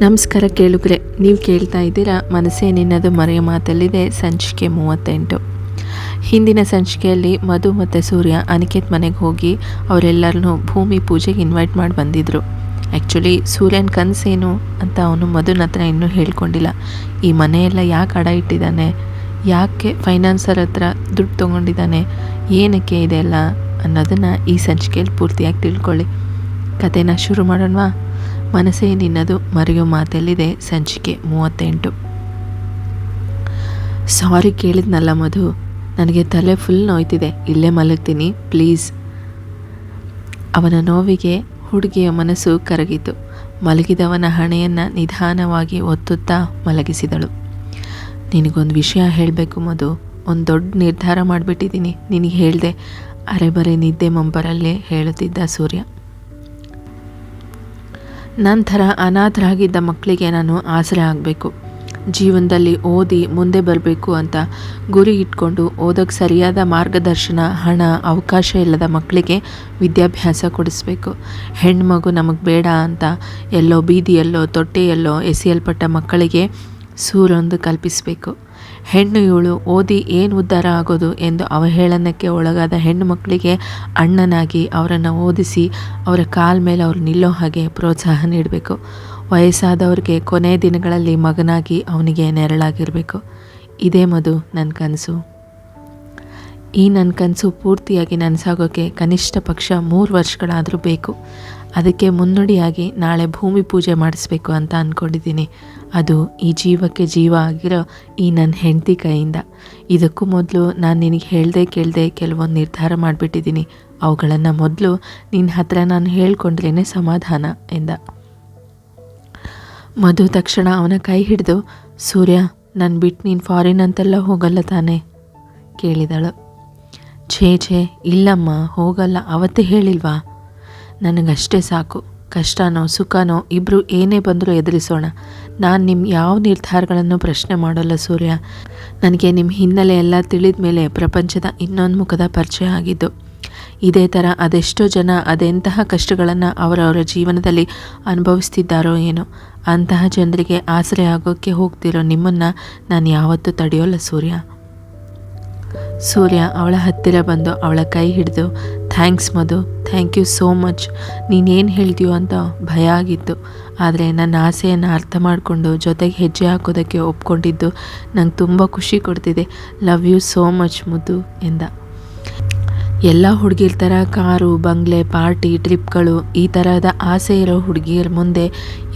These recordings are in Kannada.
ನಮಸ್ಕಾರ ಕೇಳುಗ್ರೆ, ನೀವು ಕೇಳ್ತಾ ಇದ್ದೀರಾ ಮನಸ್ಸೇ ನಿನ್ನದು ಮರೆಯ ಮಾತಲ್ಲಿದೆ ಸಂಚಿಕೆ ಮೂವತ್ತೆಂಟು. ಹಿಂದಿನ ಸಂಚಿಕೆಯಲ್ಲಿ ಮಧು ಮತ್ತು ಸೂರ್ಯ ಅನಿಕೇತ್ ಮನೆಗೆ ಹೋಗಿ ಅವರೆಲ್ಲರನ್ನೂ ಭೂಮಿ ಪೂಜೆಗೆ ಇನ್ವೈಟ್ ಮಾಡಿ ಬಂದಿದ್ದರು ಆ್ಯಕ್ಚುಲಿ ಸೂರ್ಯನ ಕನಸೇನು ಅಂತ ಅವನು ಮಧುನ ಹತ್ರ ಇನ್ನೂ ಹೇಳ್ಕೊಂಡಿಲ್ಲ. ಈ ಮನೆಯೆಲ್ಲ ಯಾಕೆ ಅಡ ಇಟ್ಟಿದ್ದಾನೆ? ಯಾಕೆ ಫೈನಾನ್ಸರ್ ಹತ್ರ ದುಡ್ಡು ತೊಗೊಂಡಿದ್ದಾನೆ? ಏನಕ್ಕೆ ಇದೆಲ್ಲ ಅನ್ನೋದನ್ನು ಈ ಸಂಚಿಕೆಯಲ್ಲಿ ಪೂರ್ತಿಯಾಗಿ ತಿಳ್ಕೊಳ್ಳಿ. ಕತೆನ ಶುರು ಮಾಡೋಣವಾ? ಮನಸ್ಸೇ ನಿನ್ನದು ಮರೆಯೋ ಮಾತೆಲ್ಲಿದೆ ಸಂಚಿಕೆ ಮೂವತ್ತೆಂಟು. ಸಾರಿ ಕೇಳಿದ್ನಲ್ಲ ಮಧು, ನನಗೆ ತಲೆ ಫುಲ್ ನೋಯ್ತಿದೆ, ಇಲ್ಲೇ ಮಲಗ್ತೀನಿ, ಪ್ಲೀಸ್. ಅವನ ನೋವಿಗೆ ಹುಡುಗಿಯ ಮನಸ್ಸು ಕರಗಿತು. ಮಲಗಿದವನ ಹಣೆಯನ್ನು ನಿಧಾನವಾಗಿ ಒತ್ತುತ್ತಾ ಮಲಗಿಸಿದಳು. ನಿನಗೊಂದು ವಿಷಯ ಹೇಳಬೇಕು ಮಧು, ಒಂದು ದೊಡ್ಡ ನಿರ್ಧಾರ ಮಾಡಿಬಿಟ್ಟಿದ್ದೀನಿ ನಿನಗೆ ಹೇಳಿದೆ ಅರೆಬರೆ ನಿದ್ದೆ ಮಂಪರಲ್ಲೇ ಹೇಳುತ್ತಿದ್ದ ಸೂರ್ಯ. ನಂತರ ಅನಾಥರಾಗಿದ್ದ ಮಕ್ಕಳಿಗೆ ನಾನು ಆಸರೆ ಆಗಬೇಕು. ಜೀವನದಲ್ಲಿ ಓದಿ ಮುಂದೆ ಬರಬೇಕು ಅಂತ ಗುರಿ ಇಟ್ಕೊಂಡು ಓದೋಕ್ಕೆ ಸರಿಯಾದ ಮಾರ್ಗದರ್ಶನ, ಹಣ, ಅವಕಾಶ ಇಲ್ಲದ ಮಕ್ಕಳಿಗೆ ವಿದ್ಯಾಭ್ಯಾಸ ಕೊಡಿಸ್ಬೇಕು. ಹೆಣ್ಮಗು ನಮಗೆ ಬೇಡ ಅಂತ ಎಲ್ಲೋ ಬೀದಿಯಲ್ಲೋ ತೊಟ್ಟೆಯಲ್ಲೋ ಎಸೆಯಲ್ಪಟ್ಟ ಮಕ್ಕಳಿಗೆ ಸೂರೊಂದು ಕಲ್ಪಿಸಬೇಕು. ಹೆಣ್ಣು ಇವಳು ಓದಿ ಏನು ಉದ್ಧಾರ ಆಗೋದು ಎಂದು ಅವಹೇಳನಕ್ಕೆ ಒಳಗಾದ ಹೆಣ್ಣು ಮಕ್ಕಳಿಗೆ ಅಣ್ಣನಾಗಿ ಅವರನ್ನು ಓದಿಸಿ ಅವರ ಕಾಲ ಮೇಲೆ ಅವರು ನಿಲ್ಲೋ ಹಾಗೆ ಪ್ರೋತ್ಸಾಹ ನೀಡಬೇಕು. ವಯಸ್ಸಾದವ್ರಿಗೆ ಕೊನೆ ದಿನಗಳಲ್ಲಿ ಮಗನಾಗಿ ಅವನಿಗೆ ನೆರಳಾಗಿರಬೇಕು. ಇದೇ ಮದು ನನ್ನ ಕನಸು. ಈ ನನ್ನ ಕನಸು ಪೂರ್ತಿಯಾಗಿ ನನಸಾಗೋಕ್ಕೆ ಕನಿಷ್ಠ ಪಕ್ಷ ಮೂರು ವರ್ಷಗಳಾದರೂ ಬೇಕು. ಅದಕ್ಕೆ ಮುನ್ನುಡಿಯಾಗಿ ನಾಳೆ ಭೂಮಿ ಪೂಜೆ ಮಾಡಿಸ್ಬೇಕು ಅಂತ ಅಂದ್ಕೊಂಡಿದ್ದೀನಿ ಅದು ಈ ಜೀವಕ್ಕೆ ಜೀವ ಆಗಿರೋ ಈ ನನ್ನ ಹೆಂಡತಿ ಕೈಯಿಂದ. ಇದಕ್ಕೂ ಮೊದಲು ನಾನು ನಿನಗೆ ಹೇಳ್ದೆ ಕೇಳದೆ ಕೆಲವೊಂದು ನಿರ್ಧಾರ ಮಾಡಿಬಿಟ್ಟಿದ್ದೀನಿ. ಅವುಗಳನ್ನು ಮೊದಲು ನಿನ್ನ ಹತ್ರ ನಾನು ಹೇಳ್ಕೊಂಡ್ರೇ ಸಮಾಧಾನ ಎಂದ. ಮಧು ತಕ್ಷಣ ಅವನ ಕೈ ಹಿಡಿದು, ಸೂರ್ಯ ನನ್ನ ಬಿಟ್ಟು ನೀನು ಫಾರಿನ್ ಅಂತೆಲ್ಲ ಹೋಗಲ್ಲ ತಾನೇ? ಕೇಳಿದಳು. ಛೇ ಛೇ, ಇಲ್ಲಮ್ಮ, ಹೋಗಲ್ಲ, ಅವತ್ತೇ ಹೇಳಿಲ್ವಾ? ನನಗಷ್ಟೇ ಸಾಕು. ಕಷ್ಟನೋ, ಸುಖನೋ ಇಬ್ಬರು ಏನೇ ಬಂದರೂ ಎದುರಿಸೋಣ. ನಾನು ನಿಮ್ಮ ಯಾವ ನಿರ್ಧಾರಗಳನ್ನು ಪ್ರಶ್ನೆ ಮಾಡೋಲ್ಲ ಸೂರ್ಯ. ನನಗೆ ನಿಮ್ಮ ಹಿನ್ನೆಲೆ ಎಲ್ಲ ತಿಳಿದ ಮೇಲೆ ಪ್ರಪಂಚದ ಇನ್ನೊಂದು ಮುಖದ ಪರಿಚಯ ಆಗಿದ್ದು. ಇದೇ ಥರ ಅದೆಷ್ಟೋ ಜನ ಅದೆಂತಹ ಕಷ್ಟಗಳನ್ನು ಅವರವರ ಜೀವನದಲ್ಲಿ ಅನುಭವಿಸ್ತಿದ್ದಾರೋ ಏನೋ. ಅಂತಹ ಜನರಿಗೆ ಆಸರೆ ಆಗೋಕ್ಕೆ ಹೋಗ್ತಿರೋ ನಿಮ್ಮನ್ನು ನಾನು ಯಾವತ್ತೂ ತಡೆಯೋಲ್ಲ ಸೂರ್ಯ. ಸೂರ್ಯ ಅವಳ ಹತ್ತಿರ ಬಂದು ಅವಳ ಕೈ ಹಿಡಿದು thanks Madhu, thank you so much. ನೀನೇನು ಹೇಳ್ತೀಯೋ ಅಂತ ಭಯ ಆಗಿತ್ತು. ಆದರೆ ನನ್ನ ಆಸೆಯನ್ನು ಅರ್ಥ ಮಾಡಿಕೊಂಡು ಜೊತೆಗೆ ಹೆಜ್ಜೆ ಹಾಕೋದಕ್ಕೆ ಒಪ್ಕೊಂಡಿದ್ದು ನಂಗೆ ತುಂಬ ಖುಷಿ ಕೊಡ್ತಿದೆ. ಲವ್ ಯು ಸೋ ಮಚ್ ಮುದ್ದು ಎಂದ. ಎಲ್ಲ ಹುಡುಗಿರ ಥರ ಕಾರು, ಬಂಗ್ಲೆ, ಪಾರ್ಟಿ, ಟ್ರಿಪ್ಗಳು, ಈ ಥರದ ಆಸೆ ಇರೋ ಹುಡುಗಿಯರ ಮುಂದೆ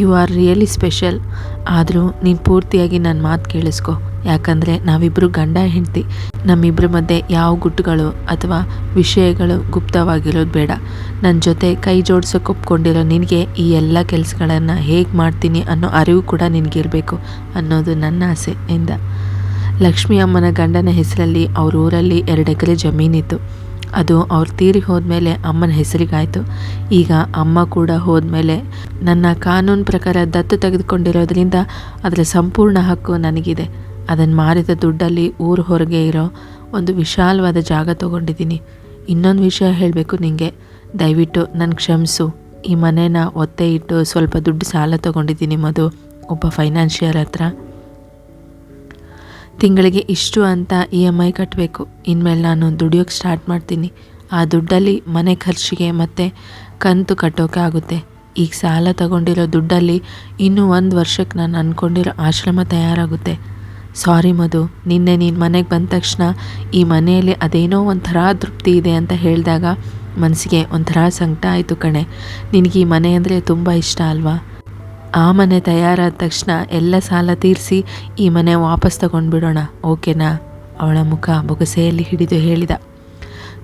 ಯು ಆರ್ ರಿಯಲಿ ಸ್ಪೆಷಲ್ ಆದರೂ ನೀನು ಪೂರ್ತಿಯಾಗಿ ನನ್ನ ಮಾತು ಕೇಳಿಸ್ಕೊ. ಯಾಕಂದರೆ ನಾವಿಬ್ಬರು ಗಂಡ ಹೆಂಡತಿ ನಮ್ಮಿಬ್ಬರ ಮಧ್ಯೆ ಯಾವ ಗುಟ್ಟುಗಳು ಅಥವಾ ವಿಷಯಗಳು ಗುಪ್ತವಾಗಿರೋದು ಬೇಡ. ನನ್ನ ಜೊತೆ ಕೈ ಜೋಡ್ಸೋಕೆ ಒಪ್ಕೊಂಡಿರೋ ನಿನಗೆ ಈ ಎಲ್ಲ ಕೆಲಸಗಳನ್ನು ಹೇಗೆ ಮಾಡ್ತೀನಿ ಅನ್ನೋ ಅರಿವು ಕೂಡ ನಿನಗಿರಬೇಕು ಅನ್ನೋದು ನನ್ನ ಆಸೆ ಎಂದ. ಲಕ್ಷ್ಮಿ ಅಮ್ಮನ ಗಂಡನ ಹೆಸರಲ್ಲಿ ಅವ್ರ ಊರಲ್ಲಿ ಎರಡು ಎಕರೆ ಜಮೀನಿತ್ತು. ಅದು ಅವ್ರು ತೀರಿ ಹೋದ್ಮೇಲೆ ಅಮ್ಮನ ಹೆಸರಿಗಾಯಿತು. ಈಗ ಅಮ್ಮ ಕೂಡ ಹೋದ್ಮೇಲೆ ನನ್ನ ಕಾನೂನು ಪ್ರಕಾರ ದತ್ತು ತೆಗೆದುಕೊಂಡಿರೋದ್ರಿಂದ ಅದರ ಸಂಪೂರ್ಣ ಹಕ್ಕು ನನಗಿದೆ. ಅದನ್ನು ಮಾರಿದ ದುಡ್ಡಲ್ಲಿ ಊರು ಹೊರಗೆ ಇರೋ ಒಂದು ವಿಶಾಲವಾದ ಜಾಗ ತೊಗೊಂಡಿದ್ದೀನಿ. ಇನ್ನೊಂದು ವಿಷಯ ಹೇಳಬೇಕು ನಿಮಗೆ ದಯವಿಟ್ಟು ನನ್ನ ಕ್ಷಮಿಸು. ಈ ಮನೇನ ಒತ್ತೆ ಇಟ್ಟು ಸ್ವಲ್ಪ ದುಡ್ಡು ಸಾಲ ತೊಗೊಂಡಿದ್ದೀನಿ ಮದು ಒಬ್ಬ ಫೈನಾನ್ಷಿಯರ್ ಹತ್ರ. ತಿಂಗಳಿಗೆ ಇಷ್ಟು ಅಂತ ಇ ಎಂ ಐ ಕಟ್ಟಬೇಕು ಇನ್ಮೇಲೆ ನಾನು ದುಡಿಯೋಕ್ಕೆ ಸ್ಟಾರ್ಟ್ ಮಾಡ್ತೀನಿ. ಆ ದುಡ್ಡಲ್ಲಿ ಮನೆ ಖರ್ಚಿಗೆ ಮತ್ತು ಕಂತು ಕಟ್ಟೋಕೆ ಆಗುತ್ತೆ. ಈಗ ಸಾಲ ತಗೊಂಡಿರೋ ದುಡ್ಡಲ್ಲಿ ಇನ್ನೂ ಒಂದು ವರ್ಷಕ್ಕೆ ನಾನು ಅಂದ್ಕೊಂಡಿರೋ ಆಶ್ರಮ ತಯಾರಾಗುತ್ತೆ. ಸಾರಿ ಮಧು, ನಿನ್ನೆ ನೀನು ಮನೆಗೆ ಬಂದ ತಕ್ಷಣ ಈ ಮನೆಯಲ್ಲಿ ಅದೇನೋ ಒಂಥರ ತೃಪ್ತಿ ಇದೆ ಅಂತ ಹೇಳಿದಾಗ ಮನಸ್ಸಿಗೆ ಒಂಥರ ಸಂಕಟ ಆಯಿತು ಕಣೆ. ನಿನಗೆ ಈ ಮನೆ ಅಂದರೆ ತುಂಬ ಇಷ್ಟ ಅಲ್ವಾ? ಆ ಮನೆ ತಯಾರಾದ ತಕ್ಷಣ ಎಲ್ಲ ಸಾಲ ತೀರಿಸಿ ಈ ಮನೆ ವಾಪಸ್ ತಗೊಂಡ್ಬಿಡೋಣ, ಓಕೆನಾ? ಅವಳ ಮುಖ ಬೊಗಸೆಯಲ್ಲಿ ಹಿಡಿದು ಹೇಳಿದ.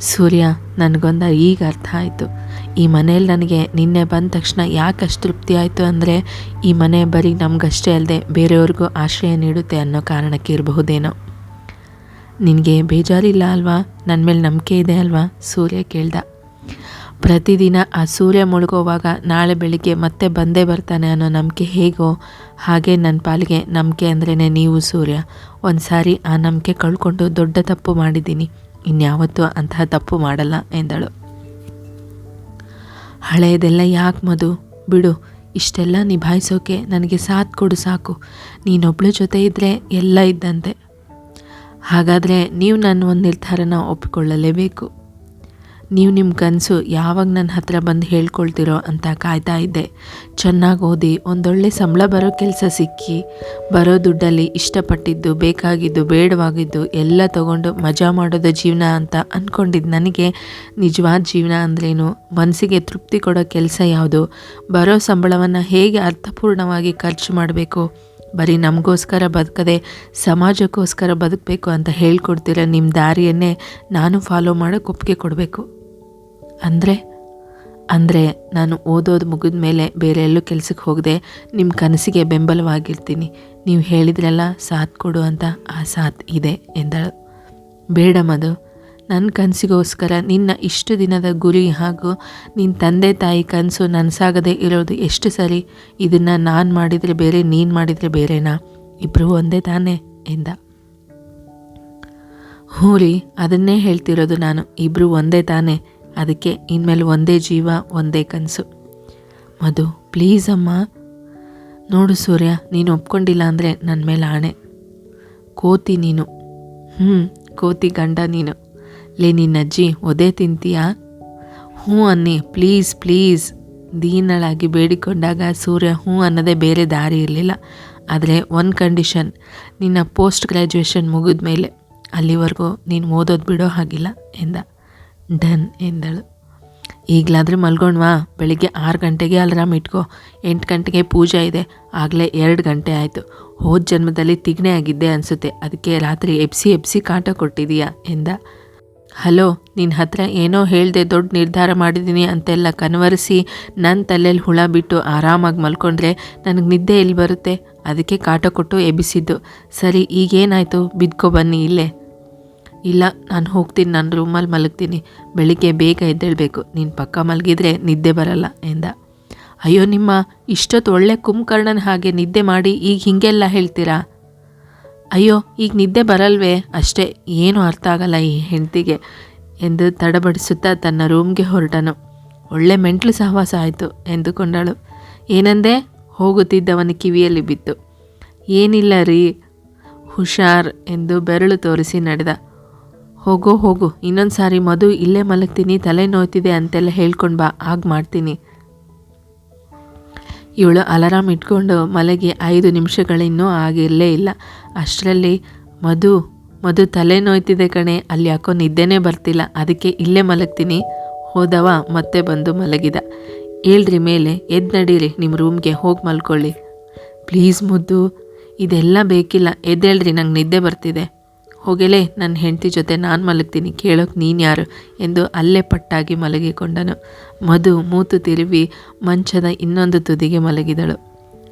ಸೂರ್ಯ, ನನಗೊಂದ ಈಗ ಅರ್ಥ ಆಯಿತು. ಈ ಮನೇಲಿ ನನಗೆ ನಿನ್ನೆ ಬಂದ ತಕ್ಷಣ ಯಾಕೆ ಅಷ್ಟು ತೃಪ್ತಿ ಆಯಿತು ಅಂದರೆ ಈ ಮನೆ ಬರೀ ನಮಗಷ್ಟೇ ಅಲ್ಲದೆ ಬೇರೆಯವ್ರಿಗೂ ಆಶ್ರಯ ನೀಡುತ್ತೆ ಅನ್ನೋ ಕಾರಣಕ್ಕೆ ಇರಬಹುದೇನೋ. ನಿನಗೆ ಬೇಜಾರಿಲ್ಲ ಅಲ್ವಾ? ನನ್ನ ಮೇಲೆ ನಂಬಿಕೆ ಇದೆ ಅಲ್ವಾ? ಸೂರ್ಯ ಕೇಳ್ದ. ಪ್ರತಿದಿನ ಆ ಸೂರ್ಯ ಮುಳುಗೋವಾಗ ನಾಳೆ ಬೆಳಿಗ್ಗೆ ಮತ್ತೆ ಬಂದೇ ಬರ್ತಾನೆ ಅನ್ನೋ ನಂಬಿಕೆ ಹೇಗೋ ಹಾಗೆ ನನ್ನ ಪಾಲಿಗೆ ನಂಬಿಕೆ ಅಂದ್ರೇ ನೀವು ಸೂರ್ಯ. ಒಂದು ಸಾರಿ ಆ ನಂಬಿಕೆ ಕಳ್ಕೊಂಡು ದೊಡ್ಡ ತಪ್ಪು ಮಾಡಿದ್ದೀನಿ. ಇನ್ಯಾವತ್ತೂ ಅಂತಹ ತಪ್ಪು ಮಾಡಲ್ಲ ಎಂದಳು. ಹಳೆಯದೆಲ್ಲ ಯಾಕೆ ಮದು ಬಿಡು, ಇಷ್ಟೆಲ್ಲ ನಿಭಾಯಿಸೋಕೆ ನನಗೆ ಸಾಥ್ ಕೊಡು ಸಾಕು. ನೀನೊಬ್ಳ ಜೊತೆ ಇದ್ದರೆ ಎಲ್ಲ ಇದ್ದಂತೆ. ಹಾಗಾದರೆ ನೀವು ನನ್ನ ಒಂದು ನಿರ್ಧಾರನ ಒಪ್ಪಿಕೊಳ್ಳಲೇಬೇಕು ನೀವು ನಿಮ್ಮ ಕನಸು ಯಾವಾಗ ನನ್ನ ಹತ್ರ ಬಂದು ಹೇಳ್ಕೊಳ್ತಿರೋ ಅಂತ ಕಾಯ್ತಾ ಇದ್ದೆ. ಚೆನ್ನಾಗಿ ಓದಿ, ಒಂದೊಳ್ಳೆ ಸಂಬಳ ಬರೋ ಕೆಲಸ ಸಿಕ್ಕಿ, ಬರೋ ದುಡ್ಡಲ್ಲಿ ಇಷ್ಟಪಟ್ಟಿದ್ದು, ಬೇಕಾಗಿದ್ದು, ಬೇಡವಾಗಿದ್ದು ಎಲ್ಲ ತಗೊಂಡು ಮಜಾ ಮಾಡೋದು ಜೀವನ ಅಂತ ಅಂದ್ಕೊಂಡಿದ್ದು ನನಗೆ ನಿಜವಾದ ಜೀವನ ಅಂದ್ರೇನು? ಮನಸ್ಸಿಗೆ ತೃಪ್ತಿ ಕೊಡೋ ಕೆಲಸ ಯಾವುದು? ಬರೋ ಸಂಬಳವನ್ನು ಹೇಗೆ ಅರ್ಥಪೂರ್ಣವಾಗಿ ಖರ್ಚು ಮಾಡಬೇಕು? ಬರೀ ನಮಗೋಸ್ಕರ ಬದುಕದೆ ಸಮಾಜಕ್ಕೋಸ್ಕರ ಬದುಕಬೇಕು ಅಂತ ಹೇಳ್ಕೊಡ್ತೀರ ನಿಮ್ಮ ದಾರಿಯನ್ನೇ ನಾನು ಫಾಲೋ ಮಾಡೋಕ್ಕೆ ಒಪ್ಪಿಗೆ ಕೊಡಬೇಕು. ಅಂದರೆ? ಅಂದರೆ ನಾನು ಓದೋದು ಮುಗಿದ ಮೇಲೆ ಬೇರೆ ಎಲ್ಲೂ ಕೆಲಸಕ್ಕೆ ಹೋಗದೆ ನಿಮ್ಮ ಕನಸಿಗೆ ಬೆಂಬಲವಾಗಿರ್ತೀನಿ. ನೀವು ಹೇಳಿದ್ರಲ್ಲ ಸಾಥ್ ಕೊಡು ಅಂತ ಆ ಸಾಥ್ ಇದೆ ಎಂದಳು. ಬೇಡ ಮಧು ನನ್ನ ಕನಸಿಗೋಸ್ಕರ ನಿನ್ನ ಇಷ್ಟು ದಿನದ ಗುರಿ ಹಾಗೂ ನಿನ್ನ ತಂದೆ ತಾಯಿ ಕನಸು ನನಸಾಗದೆ ಇರೋದು ಎಷ್ಟು ಸರಿ? ಇದನ್ನು ನಾನು ಮಾಡಿದರೆ ಬೇರೆ, ನೀನು ಮಾಡಿದರೆ ಬೇರೆನಾ? ಇಬ್ಬರೂ ಒಂದೇ ತಾನೇ ಎಂದ. ಹ್ಞೂ ರೀ ಅದನ್ನೇ ಹೇಳ್ತಿರೋದು ನಾನು. ಇಬ್ಬರು ಒಂದೇ ತಾನೇ. ಅದಕ್ಕೆ ಇನ್ಮೇಲೆ ಒಂದೇ ಜೀವ, ಒಂದೇ ಕನಸು. ಮಧು ಪ್ಲೀಸ್ ಅಮ್ಮ. ನೋಡು ಸೂರ್ಯ, ನೀನು ಒಪ್ಕೊಂಡಿಲ್ಲ ಅಂದರೆ ನನ್ನ ಮೇಲೆ ಆಣೆ. ಕೋತಿ ನೀನು. ಹ್ಞೂ ಕೋತಿ ಗಂಡ ನೀನು. ಲೇ ನಿನ್ನಜ್ಜಿ ಒದೆ ತಿಂತೀಯಾ? ಹ್ಞೂ ಅನ್ನಿ ಪ್ಲೀಸ್ ಪ್ಲೀಸ್ ದೀನಳಾಗಿ ಬೇಡಿಕೊಂಡಾಗ ಸೂರ್ಯ ಹ್ಞೂ ಅನ್ನೋದೇ ಬೇರೆ ದಾರಿ ಇರಲಿಲ್ಲ. ಆದರೆ ಒಂದು ಕಂಡೀಷನ್ ನಿನ್ನ ಪೋಸ್ಟ್ ಗ್ರ್ಯಾಜುಯೇಷನ್ ಮುಗಿದ ಮೇಲೆ ಅಲ್ಲಿವರೆಗೂ ನೀನು ಓದೋದು ಬಿಡೋ ಹಾಗಿಲ್ಲ ಎಂದ. ಡನ್ ಎಂದಳು. ಈಗಲಾದರೆ ಮಲ್ಕೊಂಡ್ವಾ ಬೆಳಿಗ್ಗೆ ಆರು ಗಂಟೆಗೆ ಅಲ್ರಾಮ್ ಇಟ್ಕೋ. ಎಂಟು ಗಂಟೆಗೆ ಪೂಜೆ ಇದೆ, ಆಗಲೇ ಎರಡು ಗಂಟೆ ಆಯಿತು. ಹೋದ ಜನ್ಮದಲ್ಲಿ ತಿಗ್ನೆ ಆಗಿದ್ದೆ ಅನಿಸುತ್ತೆ ಅದಕ್ಕೆ ರಾತ್ರಿ ಎಬ್ಸಿ ಎಬ್ಸಿ ಕಾಟ ಕೊಟ್ಟಿದೀಯಾ ಎಂದ. ಹಲೋ ನಿನ್ನ ಹತ್ರ ಏನೋ ಹೇಳಿದೆ ದೊಡ್ಡ ನಿರ್ಧಾರ ಮಾಡಿದ್ದೀನಿ ಅಂತೆಲ್ಲ ಕನ್ವರ್ಸಿ ನನ್ನ ತಲೆಯಲ್ಲಿ ಹುಳ ಬಿಟ್ಟು ಆರಾಮಾಗಿ ಮಲ್ಕೊಂಡ್ರೆ ನನಗೆ ನಿದ್ದೆ ಎಲ್ಲಿ ಬರುತ್ತೆ? ಅದಕ್ಕೆ ಕಾಟ ಕೊಟ್ಟು ಎಬ್ಬಿಸಿದ್ದು. ಸರಿ, ಈಗೇನಾಯಿತು? ಬಿದ್ಕೊ ಬನ್ನಿ ಇಲ್ಲೇ. ಇಲ್ಲ, ನಾನು ಹೋಗ್ತೀನಿ, ನಾನು ರೂಮಲ್ಲಿ ಮಲಗ್ತೀನಿ. ಬೆಳಿಗ್ಗೆ ಬೇಗ ಎದ್ದೇಳಬೇಕು. ನೀನು ಪಕ್ಕ ಮಲಗಿದ್ರೆ ನಿದ್ದೆ ಬರಲ್ಲ ಎಂದ. ಅಯ್ಯೋ ನಿಮ್ಮ ಇಷ್ಟೊತ್ತು ಒಳ್ಳೆ ಕುಂಭಕರ್ಣನ ಹಾಗೆ ನಿದ್ದೆ ಮಾಡಿ ಈಗ ಹೀಗೆಲ್ಲ ಹೇಳ್ತೀರಾ? ಅಯ್ಯೋ, ಈಗ ನಿದ್ದೆ ಬರಲ್ವೇ? ಅಷ್ಟೇ, ಏನೂ ಅರ್ಥ ಆಗಲ್ಲ ಈ ಹೆಂಡತಿಗೆ ಎಂದು ತಡಬಡಿಸುತ್ತಾ ತನ್ನ ರೂಮ್ಗೆ ಹೊರಟನು. ಒಳ್ಳೆ ಮೆಂಟ್ಲು ಸಹವಾಸ ಆಯಿತು ಎಂದುಕೊಂಡಳು. ಏನಂದೆ? ಹೋಗುತ್ತಿದ್ದವನ ಕಿವಿಯಲ್ಲಿ ಬಿತ್ತು. ಏನಿಲ್ಲ ರೀ, ಹುಷಾರ್ ಎಂದು ಬೆರಳು ತೋರಿಸಿ ನಡೆದ. ಹೋಗೋ, ಹೋಗು, ಇನ್ನೊಂದು ಸಾರಿ ಮಧು ಇಲ್ಲೇ ಮಲಗ್ತೀನಿ, ತಲೆ ನೋಯ್ತಿದೆ ಅಂತೆಲ್ಲ ಹೇಳ್ಕೊಂಡು ಬಾ ಆಗ ಮಾಡ್ತೀನಿ. ಇವಳು ಅಲಾರಾಮ್ ಇಟ್ಕೊಂಡು ಮಲಗಿ ಐದು ನಿಮಿಷಗಳಿನ್ನೂ ಆಗಿರಲೇ ಇಲ್ಲ. ಅಷ್ಟರಲ್ಲಿ ಮಧು ಮಧು ತಲೆ ನೋಯ್ತಿದೆ ಕಣೆ, ಅಲ್ಲಿ ಯಾಕೋ ನಿದ್ದೆನೇ ಬರ್ತಿಲ್ಲ, ಅದಕ್ಕೆ ಇಲ್ಲೇ ಮಲಗ್ತೀನಿ. ಹೋದವ, ಮತ್ತೆ ಬಂದು ಮಲಗಿದ. ಹೇಳ್ರಿ ಮೇಲೆ ಎದ್ದು ನಡೀರಿ ನಿಮ್ಮ ರೂಮ್ಗೆ ಹೋಗಿ ಮಲ್ಕೊಳ್ಳಿ. ಪ್ಲೀಸ್ ಮುದ್ದು ಇದೆಲ್ಲ ಬೇಕಿಲ್ಲ, ಎದ್ದೇಳ್ರಿ, ನಂಗೆ ನಿದ್ದೆ ಬರ್ತಿದೆ. ಹೋಗಲೇ ನನ್ನ ಹೆಂಡತಿ ಜೊತೆ ನಾನು ಮಲಗ್ತೀನಿ, ಕೇಳೋಕೆ ನೀನು ಯಾರು? ಎಂದು ಅಲ್ಲೇ ಪಟ್ಟಾಗಿ ಮಲಗಿಕೊಂಡನು. ಮಧು ಮೂತು ತಿರುವಿ ಮಂಚದ ಇನ್ನೊಂದು ತುದಿಗೆ ಮಲಗಿದಳು.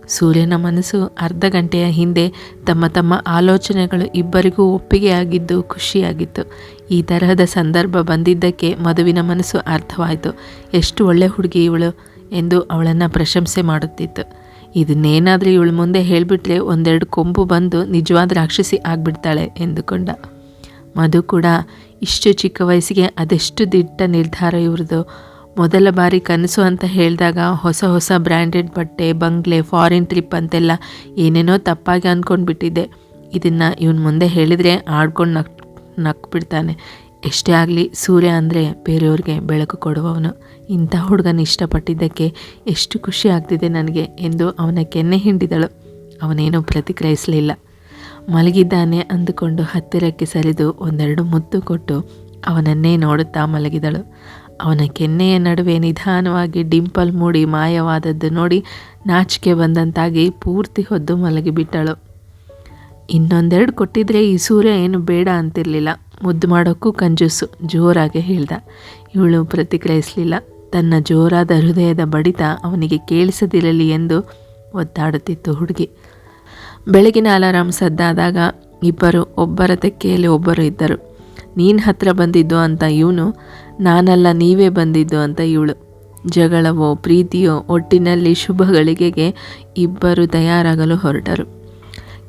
ಸೂರ್ಯನ ಮನಸ್ಸು ಅರ್ಧ ಗಂಟೆಯ ಹಿಂದೆ ತಮ್ಮ ತಮ್ಮ ಆಲೋಚನೆಗಳು ಇಬ್ಬರಿಗೂ ಒಪ್ಪಿಗೆಯಾಗಿದ್ದು ಖುಷಿಯಾಗಿತ್ತು. ಈ ತರಹದ ಸಂದರ್ಭ ಬಂದಿದ್ದಕ್ಕೆ ಮಧುವಿನ ಮನಸ್ಸು ಅರ್ಥವಾಯಿತು. ಎಷ್ಟು ಒಳ್ಳೆ ಹುಡುಗಿ ಇವಳು ಎಂದು ಅವಳನ್ನು ಪ್ರಶಂಸೆ ಮಾಡುತ್ತಿತ್ತು. ಇದನ್ನೇನಾದರೂ ಇವಳು ಮುಂದೆ ಹೇಳಿಬಿಟ್ರೆ ಒಂದೆರಡು ಕೊಂಬು ಬಂದು ನಿಜವಾದ ರಾಕ್ಷಸಿ ಆಗಿಬಿಡ್ತಾಳೆ ಎಂದುಕೊಂಡ. ಮಧು ಕೂಡ ಇಷ್ಟು ಚಿಕ್ಕ ವಯಸ್ಸಿಗೆ ಅದೆಷ್ಟು ದಿಟ್ಟ ನಿರ್ಧಾರ ಇವ್ರದ್ದು. ಮೊದಲ ಬಾರಿ ಕನಸು ಅಂತ ಹೇಳಿದಾಗ ಹೊಸ ಹೊಸ ಬ್ರ್ಯಾಂಡೆಡ್ ಬಟ್ಟೆ, ಬಂಗ್ಲೆ, ಫಾರಿನ್ ಟ್ರಿಪ್ ಅಂತೆಲ್ಲ ಏನೇನೋ ತಪ್ಪಾಗಿ ಅಂದ್ಕೊಂಡ್ಬಿಟ್ಟಿದ್ದೆ ಇದನ್ನು ಇವನು ಮುಂದೆ ಹೇಳಿದರೆ ಆಡ್ಕೊಂಡು ನಕ್, ನಕ್ಬಿಡ್ತಾನೆ. ಎಷ್ಟೇ ಆಗಲಿ ಸೂರ್ಯ ಅಂದರೆ ಬೇರೆಯವ್ರಿಗೆ ಬೆಳಕು ಕೊಡುವವನು. ಇಂಥ ಹುಡುಗನ ಇಷ್ಟಪಟ್ಟಿದ್ದಕ್ಕೆ ಎಷ್ಟು ಖುಷಿ ಆಗ್ತಿದೆ ನನಗೆ ಎಂದು ಅವನ ಕೆನ್ನೆ ಹಿಂಡಿದಳು. ಅವನೇನೂ ಪ್ರತಿಕ್ರಿಯಿಸಲಿಲ್ಲ. ಮಲಗಿದ್ದಾನೆ ಅಂದುಕೊಂಡು ಹತ್ತಿರಕ್ಕೆ ಸರಿದು ಒಂದೆರಡು ಮುದ್ದು ಕೊಟ್ಟು ಅವನನ್ನೇ ನೋಡುತ್ತಾ ಮಲಗಿದಳು. ಅವನ ಕೆನ್ನೆಯ ನಡುವೆ ನಿಧಾನವಾಗಿ ಡಿಂಪಲ್ ಮೂಡಿ ಮಾಯವಾದದ್ದು ನೋಡಿ ನಾಚಿಕೆ ಬಂದಂತಾಗಿ ಪೂರ್ತಿ ಹೊದ್ದು ಮಲಗಿಬಿಟ್ಟಳು. ಇನ್ನೊಂದೆರಡು ಕೊಟ್ಟಿದ್ರೆ ಈ ಸೂರ್ಯ ಏನು ಬೇಡ ಅಂತಿರಲಿಲ್ಲ. ಮುದ್ದು ಮಾಡೋಕ್ಕೂ ಕಂಜೂಸು ಜೋರಾಗಿ ಹೇಳ್ದ. ಇವಳು ಪ್ರತಿಕ್ರಿಯಿಸಲಿಲ್ಲ. ತನ್ನ ಜೋರಾದ ಹೃದಯದ ಬಡಿತ ಅವನಿಗೆ ಕೇಳಿಸದಿರಲಿ ಎಂದು ಒದ್ದಾಡುತ್ತಿತ್ತು ಹುಡುಗಿ. ಬೆಳಗಿನ ಅಲಾರಾಮ್ ಸದ್ದಾದಾಗ ಇಬ್ಬರು ಒಬ್ಬರ ತೆಕ್ಕೆಯಲ್ಲಿ ಒಬ್ಬರು ಇದ್ದರು. ನೀನು ಹತ್ರ ಬಂದಿದ್ದು ಅಂತ ಇವನು, ನಾನಲ್ಲ ನೀವೇ ಬಂದಿದ್ದು ಅಂತ ಇವಳು. ಜಗಳವೋ, ಪ್ರೀತಿಯೋ, ಒಟ್ಟಿನಲ್ಲಿ ಶುಭ ಗಳಿಗೆಗೆ ಇಬ್ಬರು ತಯಾರಾಗಲು ಹೊರಟರು.